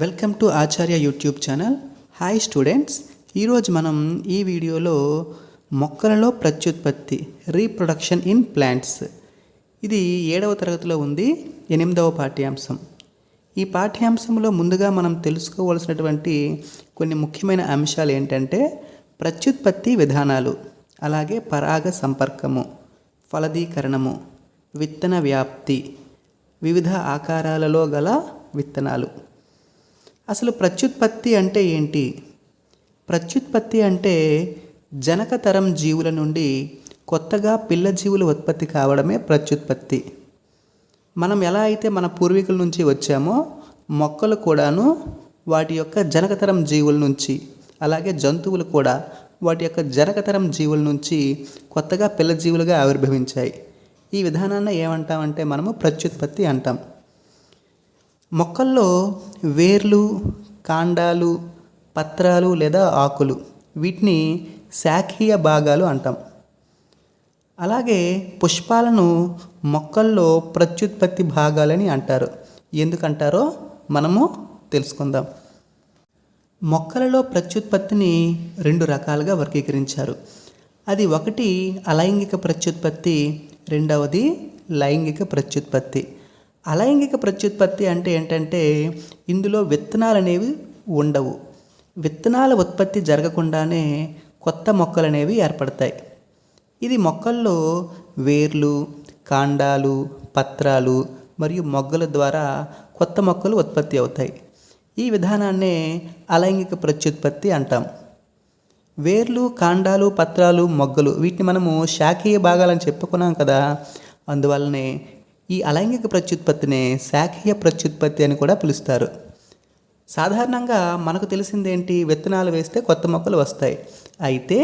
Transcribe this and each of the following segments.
Welcome to Acharya YouTube channel. Hi students. ఈరోజు మనం ఈ వీడియోలో మొక్కలలో ప్రత్యుత్పత్తి రీప్రొడక్షన్ ఇన్ ప్లాంట్స్. ఇది ఏడవ తరగతిలో ఉంది ఎనిమిదవ పాఠ్యాంశం. ఈ పాఠ్యాంశంలో ముందుగా మనం తెలుసుకోవాల్సినటువంటి కొన్ని ముఖ్యమైన అంశాలు ఏంటంటే ప్రత్యుత్పత్తి విధానాలు అలాగే పరాగ సంపర్కము ఫలదీకరణము విత్తన వ్యాప్తి వివిధ ఆకారాలలో గల విత్తనాలు. అసలు ప్రత్యుత్పత్తి అంటే ఏంటి? ప్రత్యుత్పత్తి అంటే జనకతరం జీవుల నుండి కొత్తగా పిల్ల జీవులు ఉత్పత్తి కావడమే ప్రత్యుత్పత్తి. మనం ఎలా అయితే మన పూర్వీకుల నుంచి వచ్చామో మొక్కలు కూడాను వాటి యొక్క జనకతరం జీవుల నుంచి అలాగే జంతువులు కూడా వాటి యొక్క జనకతరం జీవుల నుంచి కొత్తగా పిల్ల జీవులుగా ఆవిర్భవించాయి. ఈ విధానాన్ని ఏమంటామంటే మనము ప్రత్యుత్పత్తి అంటాం. మొక్కల్లో వేర్లు కాండాలు పత్రాలు లేదా ఆకులు. వీటిని శాఖీయ భాగాలు అంటాం. అలాగే పుష్పాలను మొక్కల్లో ప్రత్యుత్పత్తి భాగాలని అంటారు. ఎందుకంటారో మనము తెలుసుకుందాం. మొక్కలలో ప్రత్యుత్పత్తిని రెండు రకాలుగా వర్గీకరించారు. అది ఒకటి అలైంగిక ప్రత్యుత్పత్తి రెండవది లైంగిక ప్రత్యుత్పత్తి. అలైంగిక ప్రత్యుత్పత్తి అంటే ఏంటంటే ఇందులో విత్తనాలు అనేవి ఉండవు. విత్తనాల ఉత్పత్తి జరగకుండానే కొత్త మొక్కలు అనేవి ఏర్పడతాయి. ఇది మొక్కల్లో వేర్లు కాండాలు పత్రాలు మరియు మొగ్గల ద్వారా కొత్త మొక్కలు ఉత్పత్తి అవుతాయి. ఈ విధానాన్నే అలైంగిక ప్రత్యుత్పత్తి అంటాం. వేర్లు కాండాలు పత్రాలు మొగ్గలు వీటిని మనము శాఖీయ భాగాలని చెప్పుకున్నాం కదా. అందువల్లనే ఈ అలైంగిక ప్రత్యుత్పత్తినే శాఖీయ ప్రత్యుత్పత్తి అని కూడా పిలుస్తారు. సాధారణంగా మనకు తెలిసిందేంటి? విత్తనాలు వేస్తే కొత్త మొక్కలు వస్తాయి. అయితే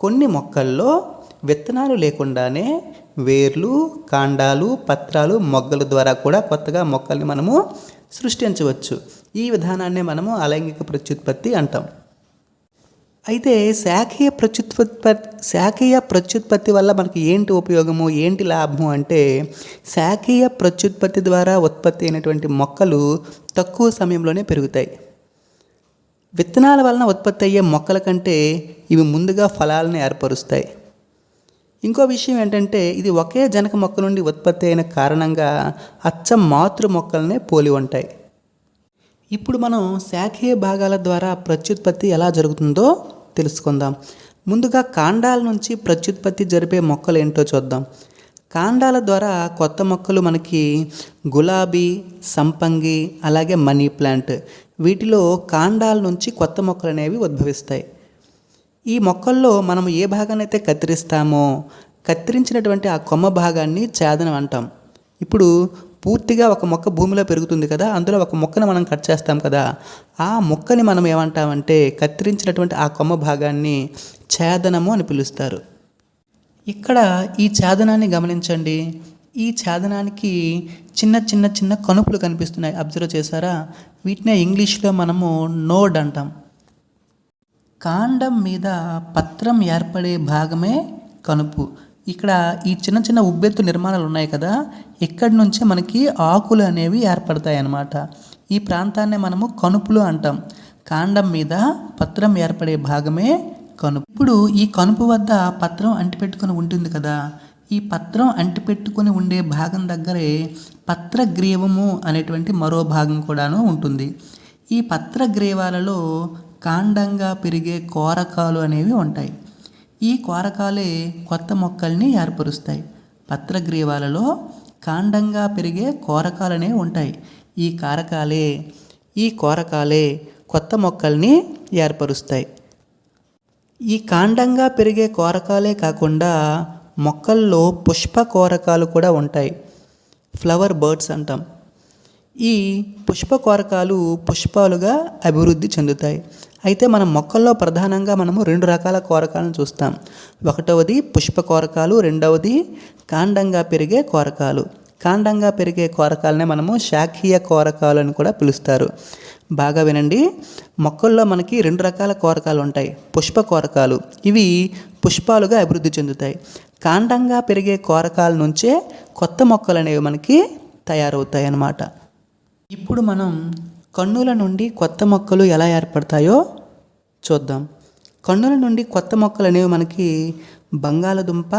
కొన్ని మొక్కల్లో విత్తనాలు లేకుండానే వేర్లు కాండాలు పత్రాలు మొగ్గల ద్వారా కూడా కొత్తగా మొక్కల్ని మనము సృష్టించవచ్చు. ఈ విధానాన్నే మనము అలైంగిక ప్రత్యుత్పత్తి అంటాం. అయితే శాఖీయ ప్రత్యుత్పత్తి శాఖీయ ప్రత్యుత్పత్తి వల్ల మనకి ఏంటి ఉపయోగము ఏంటి లాభము అంటే శాఖీయ ప్రత్యుత్పత్తి ద్వారా ఉత్పత్తి అయినటువంటి మొక్కలు తక్కువ సమయంలోనే పెరుగుతాయి. విత్తనాల వలన ఉత్పత్తి అయ్యే మొక్కల కంటే ఇవి ముందుగా ఫలాలను ఏర్పరుస్తాయి. ఇంకో విషయం ఏంటంటే ఇది ఒకే జనక మొక్క నుండి ఉత్పత్తి అయిన కారణంగా అచ్చ మాతృ మొక్కలనే పోలి ఉంటాయి. ఇప్పుడు మనం శాఖీయ భాగాల ద్వారా ప్రత్యుత్పత్తి ఎలా జరుగుతుందో తెలుసుకుందాం. ముందుగా కాండాల నుంచి ప్రత్యుత్పత్తి జరిపే మొక్కలు ఏంటో చూద్దాం. కాండాల ద్వారా కొత్త మొక్కలు మనకి గులాబీ సంపంగి అలాగే మనీ ప్లాంట్ వీటిలో కాండాల నుంచి కొత్త మొక్కలు అనేవి ఉద్భవిస్తాయి. ఈ మొక్కల్లో మనం ఏ భాగాన్ని అయితే కత్తిరిస్తామో కత్తిరించినటువంటి ఆ కొమ్మ భాగాన్ని ఛేదనం అంటాం. ఇప్పుడు పూర్తిగా ఒక మొక్క భూమిలో పెరుగుతుంది కదా అందులో ఒక మొక్కను మనం కట్ చేస్తాం కదా ఆ మొక్కని మనం ఏమంటామంటే కత్తిరించినటువంటి ఆ కొమ్మ భాగాన్ని ఛేదనము అని పిలుస్తారు. ఇక్కడ ఈ ఛేదనాన్ని గమనించండి. ఈ ఛేదనానికి చిన్న చిన్న చిన్న కనుపులు కనిపిస్తున్నాయి. అబ్జర్వ్ చేశారా? వీటినే ఇంగ్లీష్లో మనము నోడ్ అంటాం. కాండం మీద పత్రం ఏర్పడే భాగమే కనుపు ఇక్కడ ఈ చిన్న చిన్న ఉబ్బెత్తు నిర్మాణాలు ఉన్నాయి కదా ఇక్కడి నుంచే మనకి ఆకులు అనేవి ఏర్పడతాయి అన్నమాట ఈ ప్రాంతాన్ని మనము కనుపులు అంటాం. కాండం మీద పత్రం ఏర్పడే భాగమే కనుపు. ఇప్పుడు ఈ కనుపు వద్ద పత్రం అంటిపెట్టుకొని ఉంటుంది కదా. ఈ పత్రం అంటిపెట్టుకుని ఉండే భాగం దగ్గరే పత్రగ్రీవము అనేటువంటి మరో భాగం కూడాను ఉంటుంది. ఈ పత్రగ్రీవాలలో కాండంగా పెరిగే కోరకాలు అనేవి ఉంటాయి. ఈ కోరకాలే కొత్త మొక్కల్ని ఏర్పరుస్తాయి. పత్రగ్రీవాలలో కాండంగా పెరిగే కోరకాలనే ఉంటాయి. ఈ కారకాలే ఈ కోరకాలే కొత్త మొక్కల్ని ఏర్పరుస్తాయి. ఈ కాండంగా పెరిగే కోరకాలే కాకుండా మొక్కల్లో పుష్ప కోరకాలు కూడా ఉంటాయి. ఫ్లవర్ బర్డ్స్ అంటాం. ఈ పుష్ప కోరకాలు పుష్పాలుగా అభివృద్ధి చెందుతాయి. అయితే మన మొక్కల్లో ప్రధానంగా మనము రెండు రకాల కోరకాలను చూస్తాం. ఒకటవది పుష్ప కోరకాలు రెండవది కాండంగా పెరిగే కోరకాలు. కాండంగా పెరిగే కోరకాలనే మనము శాఖీయ కోరకాలు అని కూడా పిలుస్తారు. బాగా వినండి. మొక్కల్లో మనకి రెండు రకాల కోరకాలు ఉంటాయి. పుష్ప కోరకాలు. ఇవి పుష్పాలుగా అభివృద్ధి చెందుతాయి. కాండంగా పెరిగే కోరకాల నుంచే కొత్త మొక్కలు అనేవి మనకి తయారవుతాయి అన్నమాట ఇప్పుడు మనం కన్నుల నుండి కొత్త మొక్కలు ఎలా ఏర్పడతాయో చూద్దాం. కన్నుల నుండి కొత్త మొక్కలు అనేవి మనకి బంగాళదుంప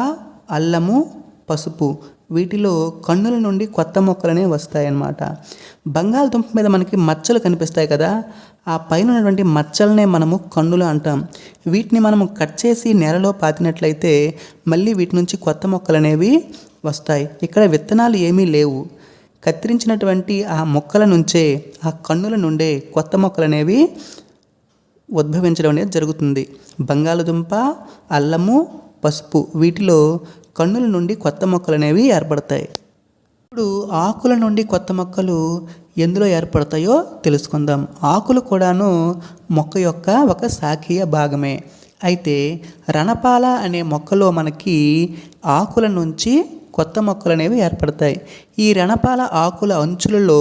అల్లము పసుపు వీటిలో కన్నుల నుండి కొత్త మొక్కలు అనేవి వస్తాయన్నమాట. బంగాళదుంప మీద మనకి మచ్చలు కనిపిస్తాయి కదా ఆ పైన ఉన్నటువంటి మచ్చలనే మనము కన్నులు అంటాం. వీటిని మనము కట్ చేసి నేలలో పాతినట్లయితే మళ్ళీ వీటి నుంచి కొత్త మొక్కలు అనేవి వస్తాయి. ఇక్కడ విత్తనాలు ఏమీ లేవు. కత్తిరించినటువంటి ఆ మొక్కల నుంచే ఆ కన్నుల నుండే కొత్త మొక్కలు అనేవి ఉద్భవించడం అనేది జరుగుతుంది. బంగాళదుంప అల్లము పసుపు వీటిలో కన్నుల నుండి కొత్త మొక్కలు అనేవి ఏర్పడతాయి. ఇప్పుడు ఆకుల నుండి కొత్త మొక్కలు ఎందులో ఏర్పడతాయో తెలుసుకుందాం. ఆకులు కూడాను మొక్క యొక్క ఒక శాఖీయ భాగమే. అయితే రణపాల అనే మొక్కలో మనకి ఆకుల నుంచి కొత్త మొక్కలు అనేవి ఏర్పడతాయి. ఈ రణపాల ఆకుల అంచులలో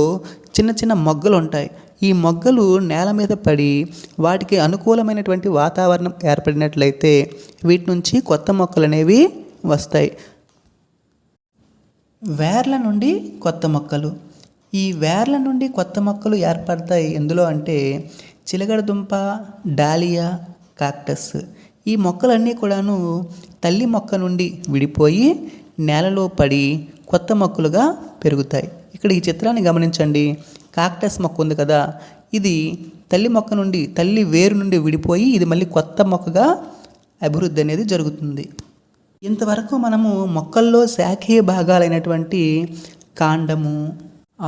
చిన్న చిన్న మొగ్గలు ఉంటాయి ఈ మొగ్గలు నేల మీద పడి వాటికి అనుకూలమైనటువంటి వాతావరణం ఏర్పడినట్లయితే వీటి నుంచి కొత్త మొక్కలు అనేవి వస్తాయి. వేర్ల నుండి కొత్త మొక్కలు. ఈ వేర్ల నుండి కొత్త మొక్కలు ఏర్పడతాయి ఎందులో అంటే చిలగడదుంప డాలియా కాక్టస్. ఈ మొక్కలన్నీ కూడాను తల్లి మొక్క నుండి విడిపోయి నేలలో పడి కొత్త మొక్కలుగా పెరుగుతాయి. ఇక్కడ ఈ చిత్రాన్ని గమనించండి. కాక్టస్ మొక్క ఉంది కదా ఇది తల్లి మొక్క నుండి తల్లి వేరు నుండి విడిపోయి ఇది మళ్ళీ కొత్త మొక్కగా అభివృద్ధి అనేది జరుగుతుంది. ఇంతవరకు మనము మొక్కల్లో శాఖీయ భాగాలైనటువంటి కాండము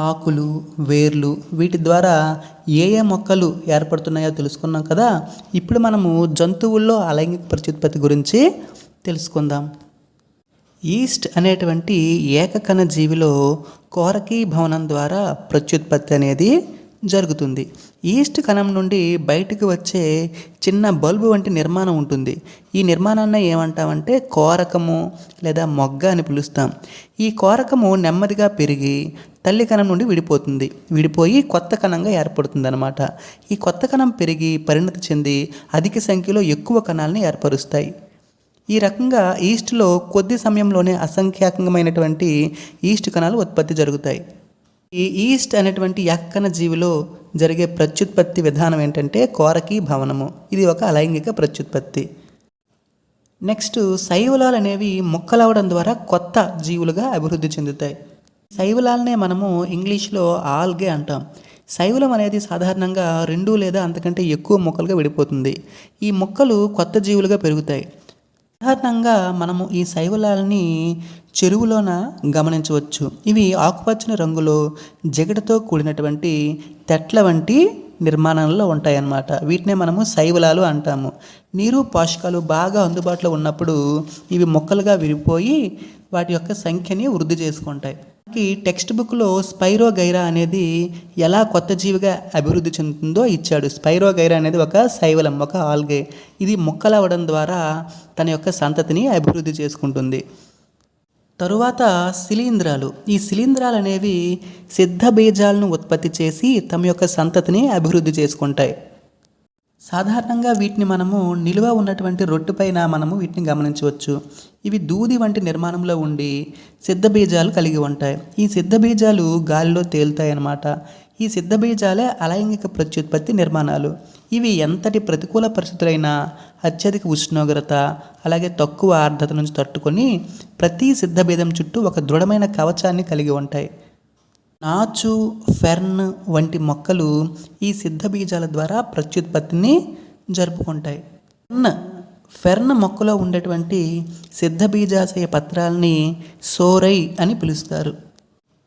ఆకులు వేర్లు వీటి ద్వారా ఏ ఏ మొక్కలు ఏర్పడుతున్నాయో తెలుసుకున్నాం కదా. ఇప్పుడు మనము జంతువుల్లో అలైంగిక ప్రత్యుత్పత్తి గురించి తెలుసుకుందాం. ఈస్ట్ అనేటువంటి ఏకకణ జీవిలో కోరకీ భవనం ద్వారా ప్రత్యుత్పత్తి అనేది జరుగుతుంది. ఈస్ట్ కణం నుండి బయటకు వచ్చే చిన్న బల్బు వంటి నిర్మాణం ఉంటుంది. ఈ నిర్మాణాన్ని ఏమంటామంటే కోరకము లేదా మొగ్గ అని పిలుస్తాం. ఈ కోరకము నెమ్మదిగా పెరిగి తల్లి కణం నుండి విడిపోతుంది. విడిపోయి కొత్త కణంగా ఏర్పడుతుంది అనమాట ఈ కొత్త కణం పెరిగి పరిణతి చెంది అధిక సంఖ్యలో ఎక్కువ కణాలను ఏర్పరుస్తాయి. ఈ రకంగా ఈస్ట్లో కొద్ది సమయంలోనే అసంఖ్యాకమైనటువంటి ఈస్ట్ కణాలు ఉత్పత్తి జరుగుతాయి. ఈ ఈస్ట్ అనేటువంటి యక్కన జీవిలో జరిగే ప్రత్యుత్పత్తి విధానం ఏంటంటే కోరకి భవనము. ఇది ఒక అలైంగిక ప్రత్యుత్పత్తి. నెక్స్ట్ శైవలాలు అనేవి మొక్కలవడం ద్వారా కొత్త జీవులుగా అభివృద్ధి చెందుతాయి. శైవలాలనే మనము ఇంగ్లీష్లో ఆల్గే అంటాం. శైవలం అనేది సాధారణంగా రెండు లేదా అంతకంటే ఎక్కువ మొక్కలుగా విడిపోతుంది. ఈ మొక్కలు కొత్త జీవులుగా పెరుగుతాయి. సాధారణంగా మనము ఈ శైవలాలని చెరువులోన గమనించవచ్చు. ఇవి ఆకుపచ్చని రంగులో జగడతో కూడినటువంటి తెట్ల వంటి నిర్మాణంలో ఉంటాయన్నమాట. వీటినే మనము శైవలాలు అంటాము. నీరు పోషకాలు బాగా అందుబాటులో ఉన్నప్పుడు ఇవి మొక్కలుగా విరిపోయి వాటి యొక్క సంఖ్యని వృద్ధి చేసుకుంటాయి. ఈ టెక్స్ట్ బుక్లో స్పైరోగైరా అనేది ఎలా కొత్త జీవిగా అభివృద్ధి చెందుతుందో ఇచ్చాడు. స్పైరోగైరా అనేది ఒక శైవలం ఒక ఆల్గే. ఇది మొక్కలవడం ద్వారా తన యొక్క సంతతిని అభివృద్ధి చేసుకుంటుంది. తరువాత శిలీంధ్రాలు. ఈ శిలీంధ్రాలు అనేవి సిద్ధ బీజాలను ఉత్పత్తి చేసి తమ యొక్క సంతతిని అభివృద్ధి చేసుకుంటాయి. సాధారణంగా వీటిని మనము నిలువ ఉన్నటువంటి రొట్టె పైన మనము వీటిని గమనించవచ్చు. ఇవి దూది వంటి నిర్మాణంలో ఉండి సిద్ధ బీజాలు కలిగి ఉంటాయి. ఈ సిద్ధ బీజాలు గాలిలో తేలుతాయి అన్నమాట ఈ సిద్ధ బీజాలే అలైంగిక ప్రత్యుత్పత్తి నిర్మాణాలు. ఇవి ఎంతటి ప్రతికూల పరిస్థితులైనా అత్యధిక ఉష్ణోగ్రత అలాగే తక్కువ ఆర్ద్రత నుంచి తట్టుకొని ప్రతి సిద్ధ బీజం చుట్టూ ఒక దృఢమైన కవచాన్ని కలిగి ఉంటాయి. నాచు ఫెర్న్ వంటి మొక్కలు ఈ సిద్ధ బీజాల ద్వారా ప్రత్యుత్పత్తిని జరుపుకుంటాయి. ఫెర్న్ ఫెర్న్ మొక్కలో ఉండేటువంటి సిద్ధ బీజాశయ పత్రాలని సోరై అని పిలుస్తారు.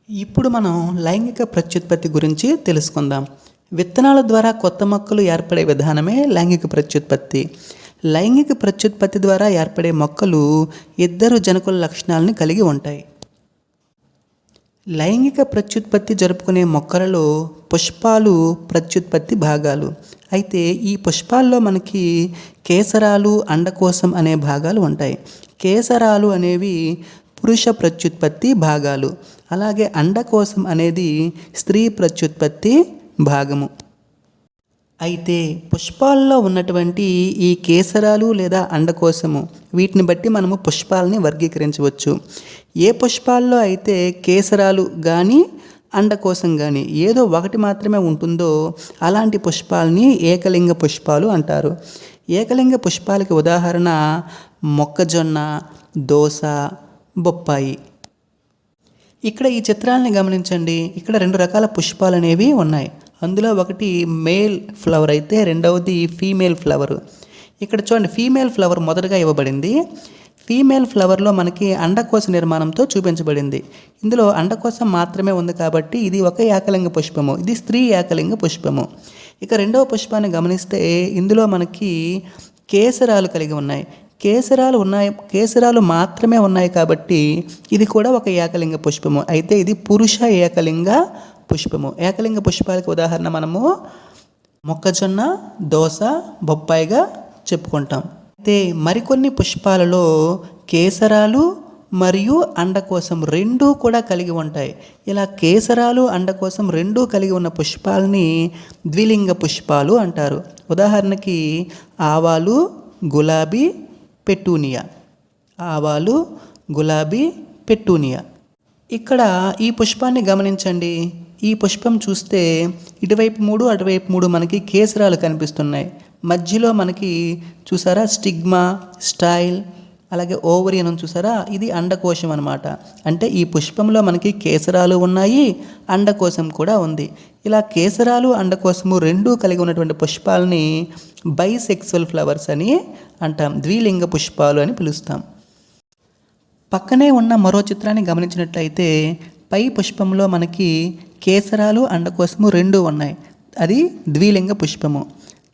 ఇప్పుడు మనం లైంగిక ప్రత్యుత్పత్తి గురించి తెలుసుకుందాం. విత్తనాల ద్వారా కొత్త మొక్కలు ఏర్పడే విధానమే లైంగిక ప్రత్యుత్పత్తి. లైంగిక ప్రత్యుత్పత్తి ద్వారా ఏర్పడే మొక్కలు ఇద్దరు జనకుల లక్షణాలను కలిగి ఉంటాయి. లైంగిక ప్రత్యుత్పత్తి జరుపుకునే మొక్కలలో పుష్పాలు ప్రత్యుత్పత్తి భాగాలు. అయితే ఈ పుష్పాల్లో మనకి కేసరాలు అండకోశం అనే భాగాలు ఉంటాయి. కేసరాలు అనేవి పురుష ప్రత్యుత్పత్తి భాగాలు. అలాగే అండకోశం అనేది స్త్రీ ప్రత్యుత్పత్తి భాగము. అయితే పుష్పాల్లో ఉన్నటువంటి ఈ కేసరాలు లేదా అండకోశము వీటిని బట్టి మనము పుష్పాలని వర్గీకరించవచ్చు. ఏ పుష్పాల్లో అయితే కేసరాలు కానీ అండకోశం కానీ ఏదో ఒకటి మాత్రమే ఉంటుందో అలాంటి పుష్పాలని ఏకలింగ పుష్పాలు అంటారు. ఏకలింగ పుష్పాలకి ఉదాహరణ మొక్కజొన్న దోస బొప్పాయి. ఇక్కడ ఈ చిత్రాలని గమనించండి. ఇక్కడ రెండు రకాల పుష్పాలు అనేవి ఉన్నాయి. అందులో ఒకటి మేల్ ఫ్లవర్ అయితే రెండవది ఫీమేల్ ఫ్లవర్. ఇక్కడ చూడండి ఫీమేల్ ఫ్లవర్ మొదటగా ఇవ్వబడింది. ఫీమేల్ ఫ్లవర్లో మనకి అండకోశ నిర్మాణంతో చూపించబడింది. ఇందులో అండకోశం మాత్రమే ఉంది కాబట్టి ఇది ఒక ఏకలింగ పుష్పము. ఇది స్త్రీ ఏకలింగ పుష్పము. ఇక రెండవ పుష్పాన్ని గమనిస్తే ఇందులో మనకి కేసరాలు కలిగి ఉన్నాయి. కేసరాలు ఉన్నాయి కేసరాలు మాత్రమే ఉన్నాయి కాబట్టి ఇది కూడా ఒక ఏకలింగ పుష్పము. అయితే ఇది పురుష ఏకలింగ పుష్పము. ఏకలింగ పుష్పాలకు ఉదాహరణ మనము మొక్కజొన్న దోస బొప్పాయిగా చెప్పుకుంటాం. అయితే మరికొన్ని పుష్పాలలో కేసరాలు మరియు అండకోశం రెండూ కూడా కలిగి ఉంటాయి. ఇలా కేసరాలు అండకోశం రెండూ కలిగి ఉన్న పుష్పాలని ద్విలింగ పుష్పాలు అంటారు. ఉదాహరణకి ఆవాలు గులాబీ పెటూనియా. ఆవాలు గులాబీ పెటూనియా. ఇక్కడ ఈ పుష్పాన్ని గమనించండి. ఈ పుష్పం చూస్తే ఇటువైపు మూడు అటువైపు మూడు మనకి కేసరాలు కనిపిస్తున్నాయి. మధ్యలో మనకి చూసారా స్టిగ్మా స్టైల్ అలాగే ఓవరియన్ చూసారా? ఇది అండకోశం అనమాట అంటే ఈ పుష్పంలో మనకి కేసరాలు ఉన్నాయి అండకోశం కూడా ఉంది. ఇలా కేసరాలు అండకోశము రెండూ కలిగి ఉన్నటువంటి పుష్పాలని బైసెక్సువల్ ఫ్లవర్స్ అని అంటాం. ద్విలింగ పుష్పాలు అని పిలుస్తాం. పక్కనే ఉన్న మరో చిత్రాన్ని గమనించినట్లయితే పై పుష్పంలో మనకి కేసరాలు అండకోశము రెండు ఉన్నాయి. అది ద్విలింగ పుష్పము.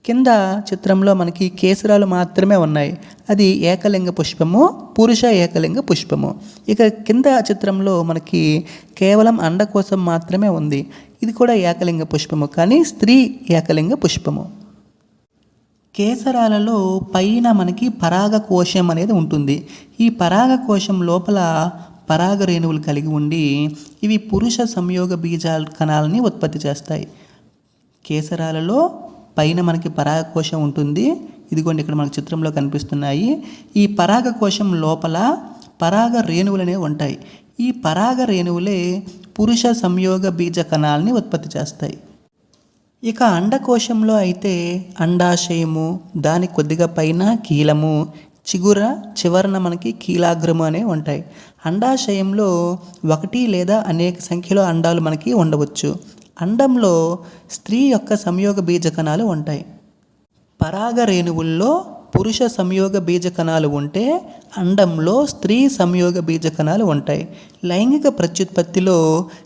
కింద చిత్రంలో మనకి కేసరాలు మాత్రమే ఉన్నాయి. అది ఏకలింగ పుష్పము పురుష ఏకలింగ పుష్పము. ఇక కింద చిత్రంలో మనకి కేవలం అండకోశం మాత్రమే ఉంది. ఇది కూడా ఏకలింగ పుష్పము కానీ స్త్రీ ఏకలింగ పుష్పము. కేసరాలలో పైన మనకి పరాగ కోశం అనేది ఉంటుంది. ఈ పరాగ కోశం లోపల పరాగ రేణువులు కలిగి ఉండి ఇవి పురుష సంయోగ బీజ కణాలని ఉత్పత్తి చేస్తాయి. కేసరాలలో పైన మనకి పరాగకోశం ఉంటుంది. ఇదిగోండి ఇక్కడ మనకు చిత్రంలో కనిపిస్తున్నాయి. ఈ పరాగ కోశం లోపల పరాగ రేణువులనే ఉంటాయి. ఈ పరాగ రేణువులే పురుష సంయోగ బీజ కణాలని ఉత్పత్తి చేస్తాయి. ఇక అండకోశంలో అయితే అండాశయము దాని కొద్దిగా పైన కీలము చిగుర చివరన మనకి కీలాగ్రము అనేవి ఉంటాయి. అండాశయంలో ఒకటి లేదా అనేక సంఖ్యలో అండాలు మనకి ఉండవచ్చు. అండంలో స్త్రీ యొక్క సంయోగ బీజ కణాలు ఉంటాయి. పరాగ రేణువుల్లో పురుష సంయోగ బీజ కణాలు ఉంటే అండంలో స్త్రీ సంయోగ బీజ కణాలు ఉంటాయి. లైంగిక ప్రత్యుత్పత్తిలో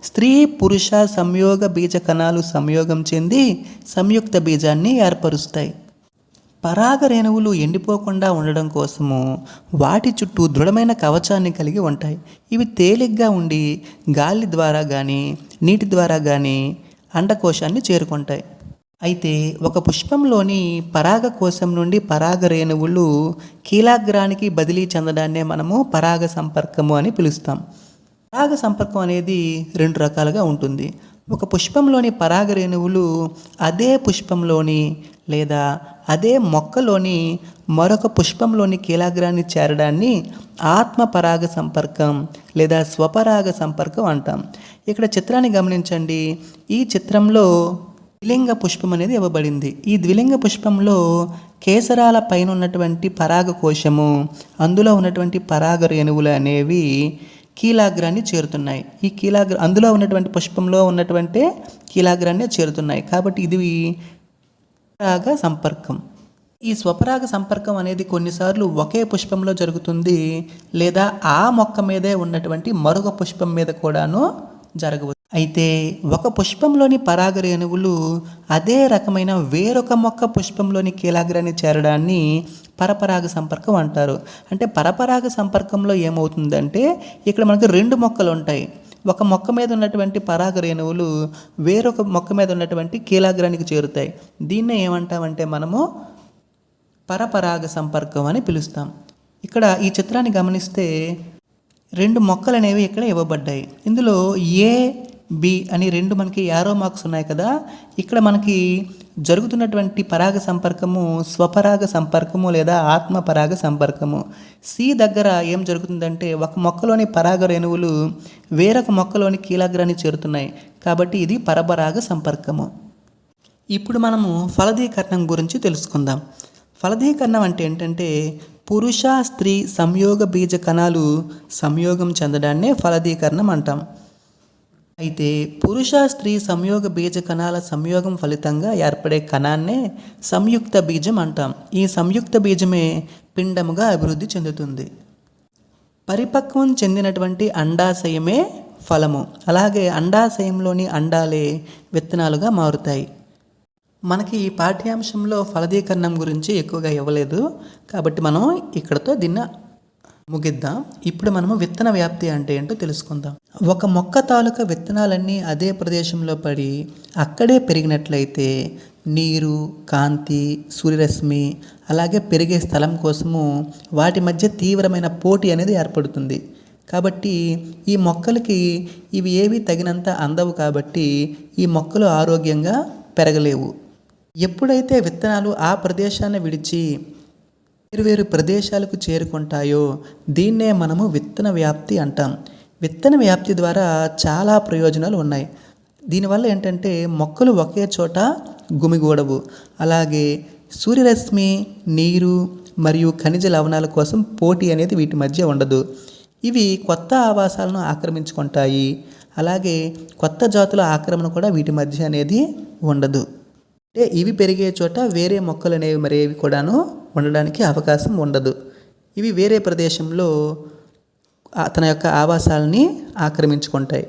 స్త్రీ పురుష సంయోగ బీజ కణాలు సంయోగం చెంది సంయుక్త బీజాన్ని ఏర్పరుస్తాయి. పరాగ రేణువులు ఎండిపోకుండా ఉండడం కోసము వాటి చుట్టూ దృఢమైన కవచాన్ని కలిగి ఉంటాయి. ఇవి తేలిగ్గా ఉండి గాలి ద్వారా కానీ నీటి ద్వారా కానీ అండకోశాన్ని చేరుకుంటాయి. అయితే ఒక పుష్పంలోని పరాగ కోశం నుండి పరాగ రేణువులు కీలాగ్రానికి బదిలీ చెందడాన్నే మనము పరాగ సంపర్కము అని పిలుస్తాం. పరాగ సంపర్కం అనేది రెండు రకాలుగా ఉంటుంది. ఒక పుష్పంలోని పరాగ రేణువులు అదే పుష్పంలోని లేదా అదే మొక్కలోని మరొక పుష్పంలోని కీలాగ్రాన్ని చేరడాన్ని ఆత్మ పరాగ సంపర్కం లేదా స్వపరాగ సంపర్కం అంటాం. ఇక్కడ చిత్రాన్ని గమనించండి. ఈ చిత్రంలో ద్విలింగ పుష్పం అనేది ఇవ్వబడింది. ఈ ద్విలింగ పుష్పంలో కేసరాల పైన ఉన్నటువంటి పరాగ కోశము అందులో ఉన్నటువంటి పరాగ రేణువులు అనేవి కీలాగ్రాన్ని చేరుతున్నాయి. ఈ కీలాగ్ర అందులో ఉన్నటువంటి పుష్పంలో ఉన్నటువంటి కీలాగ్రాన్ని చేరుతున్నాయి. కాబట్టి ఇది స్వపరాగ సంపర్కం. ఈ స్వపరాగ సంపర్కం అనేది కొన్నిసార్లు ఒకే పుష్పంలో జరుగుతుంది లేదా ఆ మొక్క మీదే ఉన్నటువంటి మరొక పుష్పం మీద కూడాను జరగవచ్చు. అయితే ఒక పుష్పంలోని పరాగ రేణువులు అదే రకమైన వేరొక మొక్క పుష్పంలోని కీలాగ్రాన్ని చేరడాన్ని పరపరాగ సంపర్కం అంటారు. అంటే పరపరాగ సంపర్కంలో ఏమవుతుందంటే ఇక్కడ మనకు రెండు మొక్కలు ఉంటాయి. ఒక మొక్క మీద ఉన్నటువంటి పరాగ రేణువులు వేరొక మొక్క మీద ఉన్నటువంటి కీలాగ్రానికి చేరుతాయి. దీన్నే ఏమంటామంటే మనము పరపరాగ సంపర్కం అని పిలుస్తాం. ఇక్కడ ఈ చిత్రాన్ని గమనిస్తే రెండు మొక్కలు అనేవి ఇక్కడ ఇవ్వబడ్డాయి. ఇందులో ఏ బి అని రెండు మనకి యారో మార్క్స్ ఉన్నాయి కదా. ఇక్కడ మనకి జరుగుతున్నటువంటి పరాగ సంపర్కము స్వపరాగ సంపర్కము లేదా ఆత్మ పరాగ సంపర్కము. సి దగ్గర ఏం జరుగుతుందంటే ఒక మొక్కలోని పరాగ రేణువులు వేరొక మొక్కలోని కీలగ్రాన్ని చేరుతున్నాయి. కాబట్టి ఇది పరపరాగ సంపర్కము. ఇప్పుడు మనము ఫలదీకరణం గురించి తెలుసుకుందాం. ఫలదీకరణం అంటే ఏంటంటే పురుష స్త్రీ సంయోగ బీజ కణాలు సంయోగం చెందడాన్నే ఫలదీకరణం అంటాం. అయితే పురుష స్త్రీ సంయోగ బీజ కణాల సంయోగం ఫలితంగా ఏర్పడే కణాన్నే సంయుక్త బీజం అంటాం. ఈ సంయుక్త బీజమే పిండముగా అభివృద్ధి చెందుతుంది. పరిపక్వం చెందినటువంటి అండాశయమే ఫలము. అలాగే అండాశయంలోని అండాలే విత్తనాలుగా మారుతాయి. మనకి ఈ పాఠ్యాంశంలో ఫలదీకరణం గురించి ఎక్కువగా ఇవ్వలేదు. కాబట్టి మనం ఇక్కడతో దీన్ని ముగిద్దాం. ఇప్పుడు మనము విత్తన వ్యాప్తి అంటే ఏంటో తెలుసుకుందాం. ఒక మొక్క తాలూకా విత్తనాలన్నీ అదే ప్రదేశంలో పడి అక్కడే పెరిగినట్లయితే నీరు కాంతి సూర్యరశ్మి అలాగే పెరిగే స్థలం కోసము వాటి మధ్య తీవ్రమైన పోటీ అనేది ఏర్పడుతుంది. కాబట్టి ఈ మొక్కలకి ఇవి ఏవి తగినంత అందవు కాబట్టి ఈ మొక్కలు ఆరోగ్యంగా పెరగలేవు. ఎప్పుడైతే విత్తనాలు ఆ ప్రదేశాన్ని విడిచి వేరువేరు ప్రదేశాలకు చేరుకుంటాయో దీన్నే మనము విత్తన వ్యాప్తి అంటాం. విత్తన వ్యాప్తి ద్వారా చాలా ప్రయోజనాలు ఉన్నాయి. దీనివల్ల ఏంటంటే మొక్కలు ఒకే చోట గుమిగూడవు. అలాగే సూర్యరశ్మి నీరు మరియు ఖనిజ లవణాల కోసం పోటీ అనేది వీటి మధ్య ఉండదు. ఇవి కొత్త ఆవాసాలను ఆక్రమించుకుంటాయి. అలాగే కొత్త జాతుల ఆక్రమణ కూడా వీటి మధ్య అనేది ఉండదు. అంటే ఇవి పెరిగే చోట వేరే మొక్కలు అనేవి మరేవి కూడాను ఉండడానికి అవకాశం ఉండదు. ఇవి వేరే ప్రదేశంలో తన యొక్క ఆవాసాలని ఆక్రమించుకుంటాయి.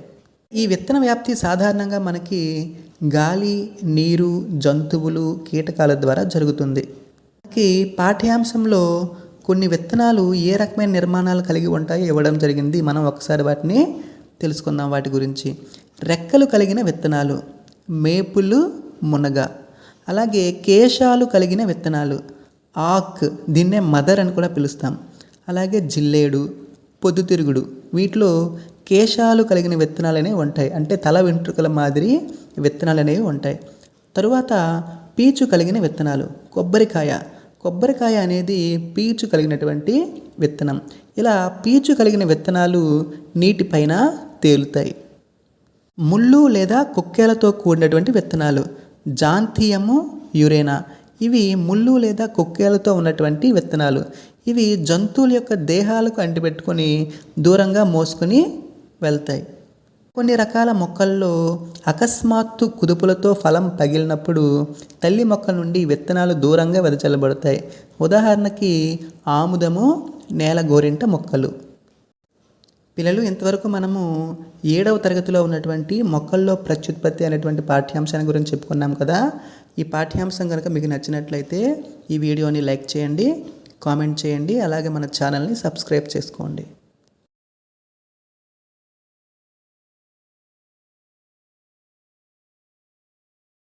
ఈ విత్తన వ్యాప్తి సాధారణంగా మనకి గాలి నీరు జంతువులు కీటకాల ద్వారా జరుగుతుంది. మనకి పాఠ్యాంశంలో కొన్ని విత్తనాలు ఏ రకమైన నిర్మాణాలు కలిగి ఉంటాయో ఇవ్వడం జరిగింది. మనం ఒకసారి వాటిని తెలుసుకుందాం వాటి గురించి. రెక్కలు కలిగిన విత్తనాలు మేపులు మునగ. అలాగే కేశాలు కలిగిన విత్తనాలు. ఆక్ దీన్నే మదర్ అని కూడా పిలుస్తాం. అలాగే జిల్లేడు పొద్దుతిరుగుడు వీటిలో కేశాలు కలిగిన విత్తనాలు అనేవి ఉంటాయి. అంటే తల వెంట్రుకల మాదిరి విత్తనాలు అనేవి ఉంటాయి. తరువాత పీచు కలిగిన విత్తనాలు కొబ్బరికాయ. కొబ్బరికాయ అనేది పీచు కలిగినటువంటి విత్తనం. ఇలా పీచు కలిగిన విత్తనాలు నీటిపైన తేలుతాయి. ముళ్ళు లేదా కుక్కేలతో కూడినటువంటి విత్తనాలు. జాంథియము యురేనా. ఇవి ముళ్ళు లేదా కుక్కేలతో ఉన్నటువంటి విత్తనాలు. ఇవి జంతువుల యొక్క దేహాలకు అంటిపెట్టుకొని దూరంగా మోసుకొని వెళ్తాయి. కొన్ని రకాల మొక్కల్లో అకస్మాత్తు కుదుపులతో ఫలం పగిలినప్పుడు తల్లి మొక్క నుండి విత్తనాలు దూరంగా వెదజల్లబడతాయి. ఉదాహరణకి ఆముదము నేల గోరింట మొక్కలు. పిల్లలు ఇంతవరకు మనము ఏడవ తరగతిలో ఉన్నటువంటి మొక్కల్లో ప్రత్యుత్పత్తి అనేటువంటి పాఠ్యాంశాన్ని గురించి చెప్పుకున్నాం కదా ఈ పాఠ్యాంశం కనుక మీకు నచ్చినట్లయితే ఈ వీడియోని లైక్ చేయండి కామెంట్ చేయండి అలాగే మన ఛానల్ని సబ్స్క్రైబ్ చేసుకోండి.